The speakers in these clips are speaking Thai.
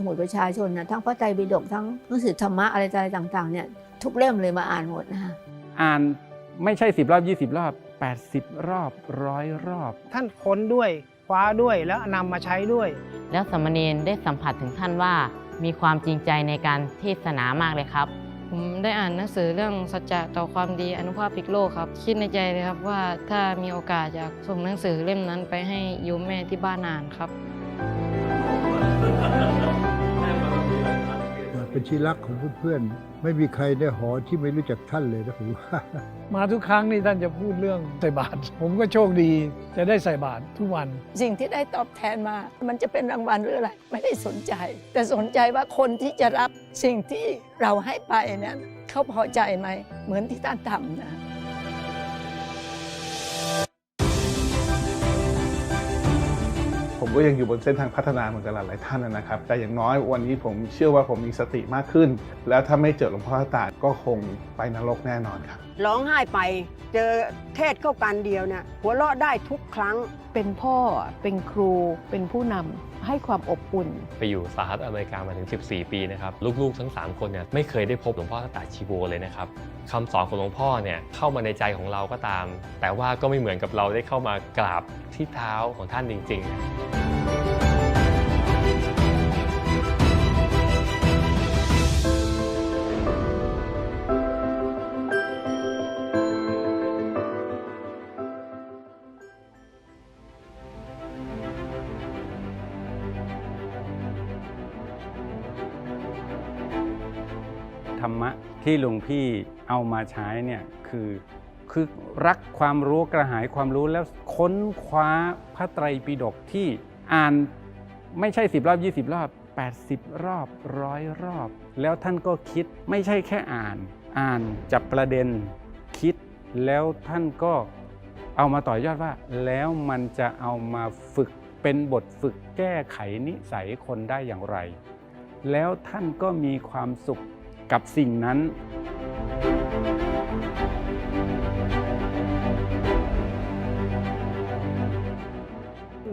สมุดประชาชนนะทั้งพระไตรปิฎกทั้งหนังสือธรรมะอะไรอะไรต่างๆเนี่ยทุกเล่มเลยมาอ่านหมดนะคะอ่านไม่ใช่ 10 รอบ 20 รอบ 80 รอบร้อยรอบ ท่านค้นด้วยคว้าด้วยแล้วนำมาใช้ด้วย แล้วสามเณรได้สัมผัสถึงท่านว่า มีความจริงใจในการเทศนามากเลยครับผมได้อ่านหนังสือเรื่องสัจจะต่อความดีอนุภาพพลิกโลกครับ คิดในใจเลยครับว่าถ้ามีโอกาสอยากส่งหนังสือเล่มนั้นไปให้โยมแม่ที่บ้านอ่านครับ เป็นที่รักของเพื่อนๆ ไม่มีใครในหอที่ไม่รู้จักท่านเลยนะผมว่ามาทุกครั้งนี่ท่านจะพูดเรื่องใส่บาตรผมก็โชคดีจะได้ใส่บาตรทุกวัน สิ่งที่ได้ตอบแทนมา มันจะเป็นรางวัลหรืออะไร ไม่ได้สนใจ แต่สนใจว่าคนที่จะรับสิ่งที่เราให้ไปเนี่ยเขาพอใจไหม เหมือนที่ท่านทำนะ ก็ยังอยู่บนเส้นทางพัฒนาเหมือนกับหลายๆท่านนะครับ แต่อย่างน้อยวันนี้ผมเชื่อว่าผมมีสติมากขึ้น แล้วถ้าไม่เจอหลวงพ่อตาก็คงไปนรกแน่นอนครับร้องไห้ไปเจอเทศเข้ากันเดียวเนี่ยหัวเราะได้ทุกครั้งเป็นพ่อเป็นครูเป็นผู้นำ ให้ความอบอุ่น ไปอยู่สหรัฐอเมริกามาถึง 14 ปีนะครับลูกๆ ทั้ง 3 คนเนี่ยไม่เคยได้พบหลวงพ่อตาชีโวเลยนะครับคำสอนของหลวงพ่อเนี่ยเข้ามาในใจของเราก็ตาม แต่ว่าก็ไม่เหมือนกับเราได้เข้ามากราบที่เท้าของท่านจริง ๆ ธรรมะที่หลวงพี่เอามาใช้เนี่ยคือคือรักความรู้กระหายความรู้แล้วค้นคว้าพระไตรปิฎกที่อ่านไม่ใช่ 10 รอบ 20 รอบ 80 รอบร้อยรอบ แล้วท่านก็คิดไม่ใช่แค่อ่าน อ่านจับประเด็นคิดแล้วท่านก็เอามาต่อยอดว่า แล้วมันจะเอามาฝึกเป็นบทฝึกแก้ไขนิสัยคนได้อย่างไร แล้วท่านก็มีความสุข กับสิ่งนั้น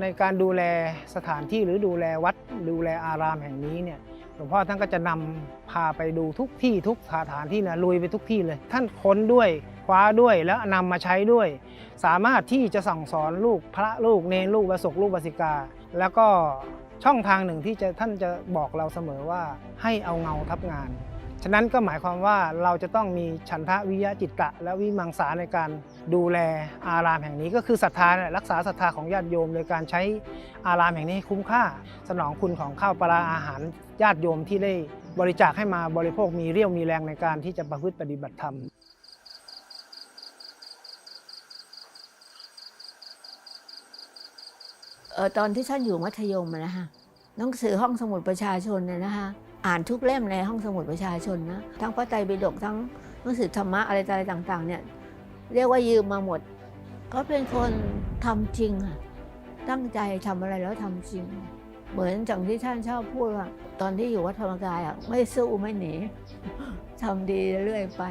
ในการดูแลสถานที่หรือดูแลวัดดูแลอารามแห่งนี้เนี่ยหลวงพ่อท่านก็จะนำพาไปดูทุกที่ทุกสถานที่นะลุยไปทุกที่เลย ท่านค้นด้วยคว้าด้วยแล้วนำมาใช้ด้วย สามารถที่จะสั่งสอนลูกพระลูกเนรลูกวสกลูกวสิกา แล้วก็ช่องทางหนึ่งที่จะท่านจะบอกเราเสมอว่าให้เอาเงาทับงาน ฉะนั้นก็หมายความว่าเราจะต้องมีฉันทะวิยะจิตตะ และวิมังสาในการดูแลอารามแห่งนี้ ก็คือศรัทธารักษาศรัทธาของญาติโยมโดยการใช้อารามแห่งนี้ให้คุ้มค่า สนองคุณของข้าวปลาอาหารญาติโยมที่ได้บริจาคให้มาบริโภคมีเรี่ยวมีแรงในการที่จะประพฤติปฏิบัติธรรมออตอนที่ท่านอยู่มัธยมนะคะหนังสือห้องสมุดประชาชนเนี่ยนะคะ อ่านทุกเล่มในห้องสมุดประชาชนนะทั้งพระไตรปิฎกทั้งหนังสือธรรมะอะไรอะไรต่างๆเนี่ยเรียกว่ายืมมาหมดเขาเป็นคนทำจริงค่ะตั้งใจทำอะไรแล้วทำจริง เหมือนอย่างที่ท่านชอบพูดว่า ตอนที่อยู่วัดธรรมกายอะไม่สู้ไม่หนีทำดีเรื่อยไป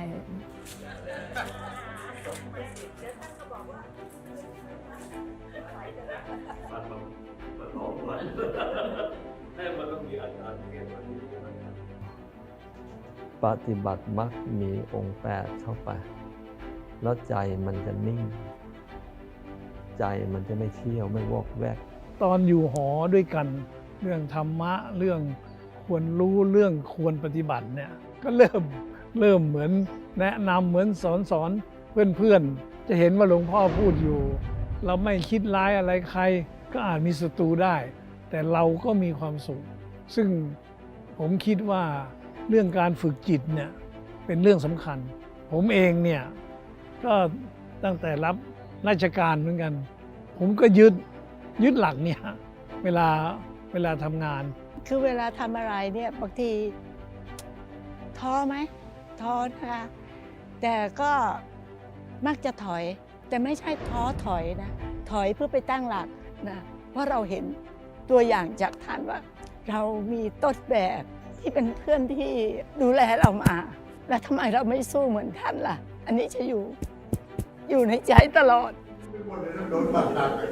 มันต้องมีอาจารย์เนี่ย ปฏิบัติมักมีองค์แปดเข้าไป แล้วใจมันจะนิ่ง ใจมันจะไม่เที่ยวไม่วอกแวก ตอนอยู่หอด้วยกัน เรื่องธรรมะเรื่องควรรู้เรื่องควรปฏิบัติเนี่ยก็เริ่มเริ่มเหมือนแนะนำเหมือนสอนสอนเพื่อนๆ จะเห็นว่าหลวงพ่อพูดอยู่ เราไม่คิดร้ายอะไรใคร ก็อาจมีศัตรูได้ แต่เราก็มีความสุข ซึ่งผมคิดว่า เรื่องการฝึกจิตเนี่ยเป็นเรื่องสำคัญ ผมเองเนี่ยก็ตั้งแต่รับราชการเหมือนกัน ผมก็ยึดยึดหลักเนี่ยเวลาเวลาทำงาน คือเวลาทำอะไรเนี่ยบางทีท้อไหมท้อนะคะแต่ก็มักจะถอย แต่ไม่ใช่ท้อถอยนะถอยเพื่อไปตั้งหลักนะเพราะเราเห็นตัวอย่างจากท่านว่า เรามีต้นแบบ ที่เป็นเพื่อนที่ดูแลเรามา แล้วทำไมเราไม่สู้เหมือนท่านล่ะ อันนี้จะอยู่ อยู่ในใจตลอดโดนบัตรหนักเลย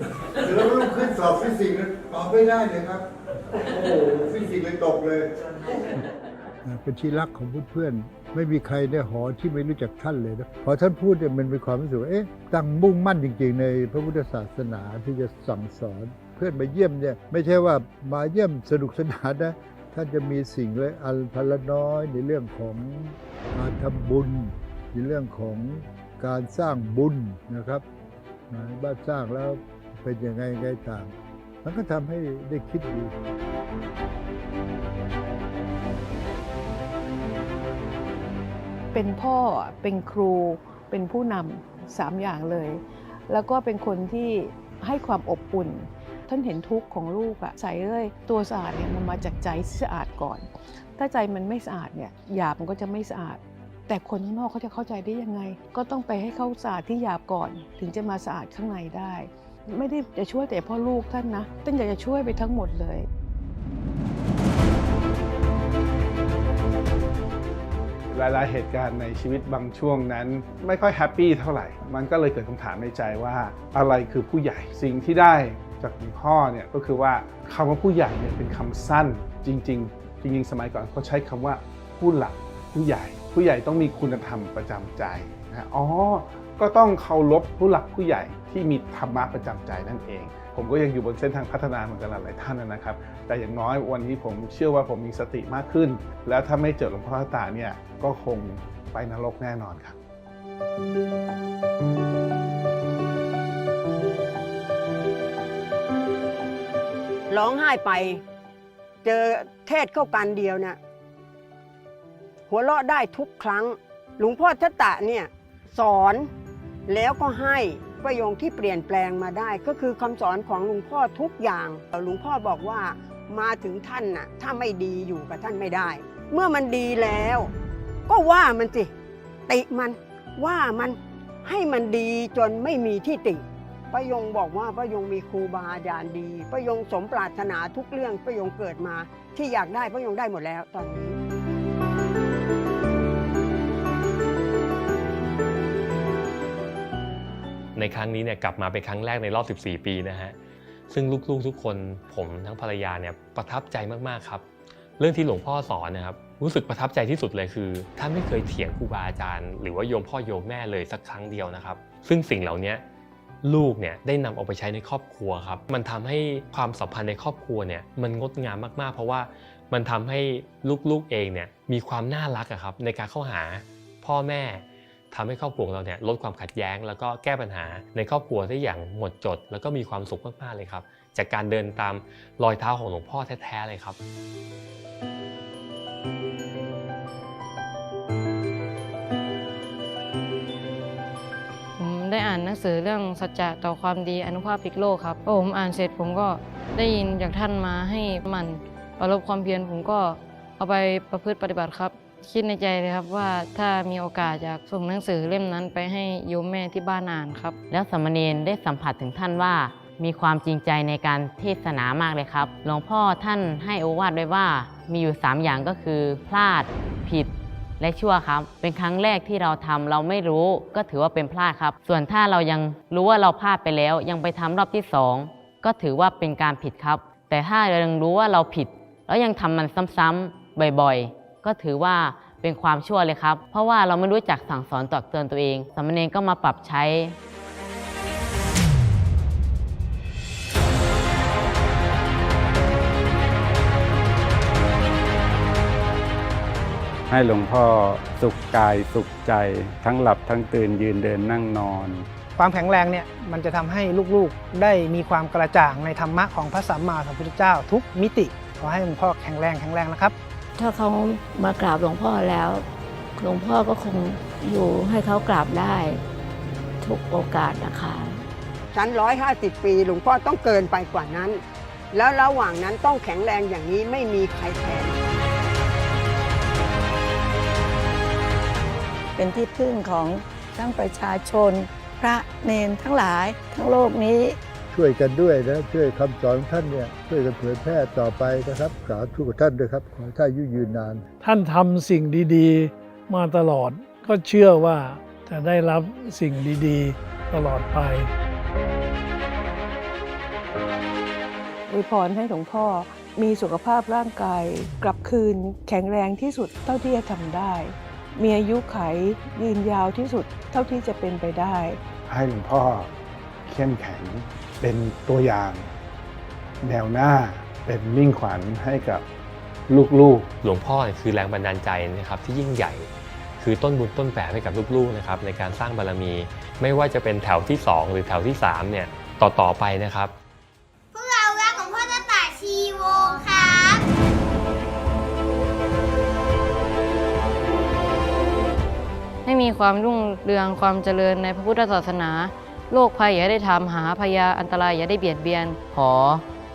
แล้วลูกขึ้นสอบฟิสิกส์ตอบไม่ได้เลยครับ โอ้ฟิสิกส์เลยตกเลย เป็นที่รักของเพื่อนๆไม่มีใครในหอที่ไม่รู้จักท่านเลยนะพอท่านพูดเนี่ยมันเป็นความรู้สึกว่าเอ๊ะตั้งมุ่งมั่นจริง ๆ ในพระพุทธศาสนาที่จะสั่งสอน เพื่อนมาเยี่ยมเนี่ยไม่ใช่ว่ามาเยี่ยมสนุกสนานนะ ท่านจะมีสิ่งเลยอันพันละน้อยในเรื่องของการทำบุญ ในเรื่องของการสร้างบุญนะครับบ้านสร้างแล้วเป็นยังไงไงต่าง มันก็ทำให้ได้คิดดูเป็นพ่อเป็นครูเป็นผู้นำสามอย่างเลย แล้วก็เป็นคนที่ให้ความอบอุ่น ท่านเห็นทุกข์ของลูกอะใส่เลยตัวสะอาดเนี่ยมันมาจากใจสะอาดก่อน ถ้าใจมันไม่สะอาดเนี่ยหยาบมันก็จะไม่สะอาด แต่คนข้างนอกเขาจะเข้าใจได้ยังไง ก็ต้องไปให้เขาสะอาดที่หยาบก่อน ถึงจะมาสะอาดข้างในได้ ไม่ได้จะช่วยแต่พ่อลูกท่านนะท่านอยากจะช่วยไปทั้งหมดเลยหลายๆเหตุการณ์ในชีวิตบางช่วงนั้น ไม่ค่อยแฮปปี้เท่าไหร่ มันก็เลยเกิดคำถามในใจว่าอะไรคือผู้ใหญ่ สิ่งที่ได้ จากหลวงพ่อเนี่ยก็คือว่าคำว่าผู้ใหญ่เนี่ยเป็นคำสั้นจริง ๆ จริง ๆ สมัยก่อนเขาใช้คำว่าผู้หลักผู้ใหญ่ ผู้ใหญ่ต้องมีคุณธรรมประจำใจนะอ๋อก็ต้องเคารพผู้หลักผู้ใหญ่ที่มีธรรมะประจำใจนั่นเอง ผมก็ยังอยู่บนเส้นทางพัฒนาเหมือนกันหลายท่านนะครับ แต่อย่างน้อยวันนี้ผมเชื่อว่าผมมีสติมากขึ้น แล้วถ้าไม่เจอหลวงพ่อตาเนี่ยก็คงไปนรกแน่นอนครับ ร้องไห้ไป เจอเทศเข้ากันเดียวเนี่ยหัวเราะได้ทุกครั้ง หลวงพ่อทัตตะเนี่ยสอนแล้วก็ให้ประโยคที่เปลี่ยนแปลงมาได้ ก็คือคำสอนของหลวงพ่อทุกอย่างหลวงพ่อบอกว่ามาถึงท่านน่ะถ้าไม่ดีอยู่กับท่านไม่ได้ เมื่อมันดีแล้ว ก็ว่ามันสิติมันว่ามันให้มันดีจนไม่มีที่ติ ประยงบอกว่าประยงมีครูบาอาจารย์ดีประยงสมปรารถนาทุกเรื่องประยงเกิดมา ที่อยากได้ประยงได้หมดแล้วตอนนี้ ในครั้งนี้เนี่ยกลับมาเป็นครั้งแรกในรอบ 14 ปีนะฮะซึ่งลูกๆทุกคนผมทั้งภรรยาเนี่ยประทับใจมากๆครับ เรื่องที่หลวงพ่อสอนนะครับรู้สึกประทับใจที่สุดเลยคือท่านไม่เคยเถียงครูบาอาจารย์ หรือว่าโยมพ่อโยมแม่เลยสักครั้งเดียวนะครับ ซึ่งสิ่งเหล่านี้ ลูกเนี่ยได้นำเอาไปใช้ในครอบครัวครับ มันทำให้ความสัมพันธ์ในครอบครัวเนี่ยมันงดงามมากๆ เพราะว่ามันทำให้ลูกๆเองเนี่ยมีความน่ารักครับในการเข้าหาพ่อแม่ทำให้ครอบครัวเราเนี่ยลดความขัดแย้ง แล้วก็แก้ปัญหาในครอบครัวได้อย่างหมดจด แล้วก็มีความสุขมากๆเลยครับ จากการเดินตามรอยเท้าของหลวงพ่อแท้ๆเลยครับ ได้อ่านหนังสือเรื่องสัจจะต่อความดีอนุภาพพลิกโลกครับพอผมอ่านเสร็จผมก็ได้ยินจากท่านมาให้มันประลบความเพียรผมก็เอาไปประพฤติปฏิบัติครับ คิดในใจเลยครับว่าถ้ามีโอกาสอยากส่งหนังสือเล่มนั้นไปให้โยมแม่ที่บ้านอ่านครับ แล้วสามเณรได้สัมผัสถึงท่านว่ามีความจริงใจในการเทศนามากเลยครับ หลวงพ่อท่านให้โอวาทไว้ว่ามีอยู่ 3 อย่างก็คือ พลาด ผิด และชั่วครับ เป็นครั้งแรกที่เราทำเราไม่รู้ก็ถือว่าเป็นพลาดครับ ส่วนถ้าเรายังรู้ว่าเราพลาดไปแล้ว ยังไปทำรอบที่สองก็ถือว่าเป็นการผิดครับ แต่ถ้าเรายังรู้ว่าเราผิด แล้วยังทำมันซ้ำๆบ่อยๆ ก็ถือว่าเป็นความชั่วเลยครับ เพราะว่าเราไม่รู้จักสั่งสอนตักเตือนตัวเองสามเณรก็มาปรับใช้ ให้หลวงพ่อสุขกายสุขใจ ทั้งหลับทั้งตื่นยืนเดินนั่งนอน ความแข็งแรงเนี่ยมันจะทำให้ลูกๆได้มีความกระจ่างในธรรมะของพระสัมมาสัมพุทธเจ้า ทุกมิติขอให้หลวงพ่อแข็งแรงแข็งแรงนะครับ ถ้าเขามากราบหลวงพ่อแล้ว หลวงพ่อก็คงอยู่ให้เขากราบได้ ทุกโอกาสนะคะชั้นร้อยห้าสิบปี หลวงพ่อต้องเกินไปกว่านั้น แล้วระหว่างนั้นต้องแข็งแรงอย่างนี้ไม่มีใครแทน เป็นที่พึ่งของทั้งประชาชน พระเนนทั้งหลายทั้งโลกนี้ ช่วยกันด้วยนะช่วยคำสอนของท่านเนี่ยช่วยกันเผยแพร่ต่อไปนะครับสาธุกับท่านด้วยครับขอให้ท่านอายุยืนนาน ท่านทำสิ่งดีๆ มาตลอดก็เชื่อว่าจะได้รับสิ่งดีๆ ตลอดไปอวยพรให้หลวงพ่อมีสุขภาพร่างกาย กลับคืนแข็งแรงที่สุดเท่าที่จะทำได้ มีอายุไขยืนยาวที่สุดเท่าที่จะเป็นไปได้ ให้หลวงพ่อเข้มแข็งเป็นตัวอย่าง แนวหน้าเป็นมิ่งขวัญให้กับลูกๆ หลวงพ่อเนี่ยคือแรงบันดาลใจนะครับที่ยิ่งใหญ่ คือต้นบุญต้นแบบให้กับลูกๆนะครับในการสร้างบารมี ไม่ว่าจะเป็นแถวที่ 2 หรือแถวที่3เนี่ยต่อๆไปนะครับ ให้มีความรุ่งเรืองความเจริญในพระพุทธศาสนาโรคภัยอย่าได้ถามหาพยาอันตรายอย่าได้เบียดเบียน ขอ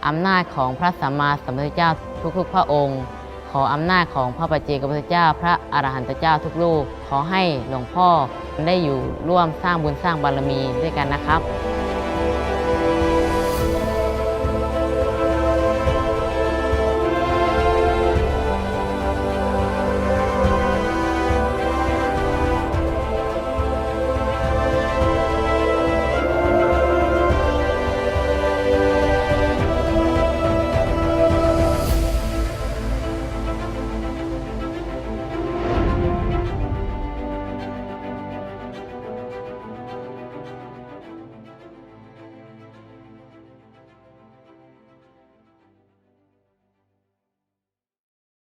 อำนาจของพระสัมมาสัมพุทธเจ้าทุกๆ พระองค์ ขออำนาจของพระปัจเจกพุทธเจ้า พระอรหันตเจ้าทุกลูก ขอให้หลวงพ่อได้อยู่ร่วมสร้างบุญสร้างบารมีด้วยกันนะครับ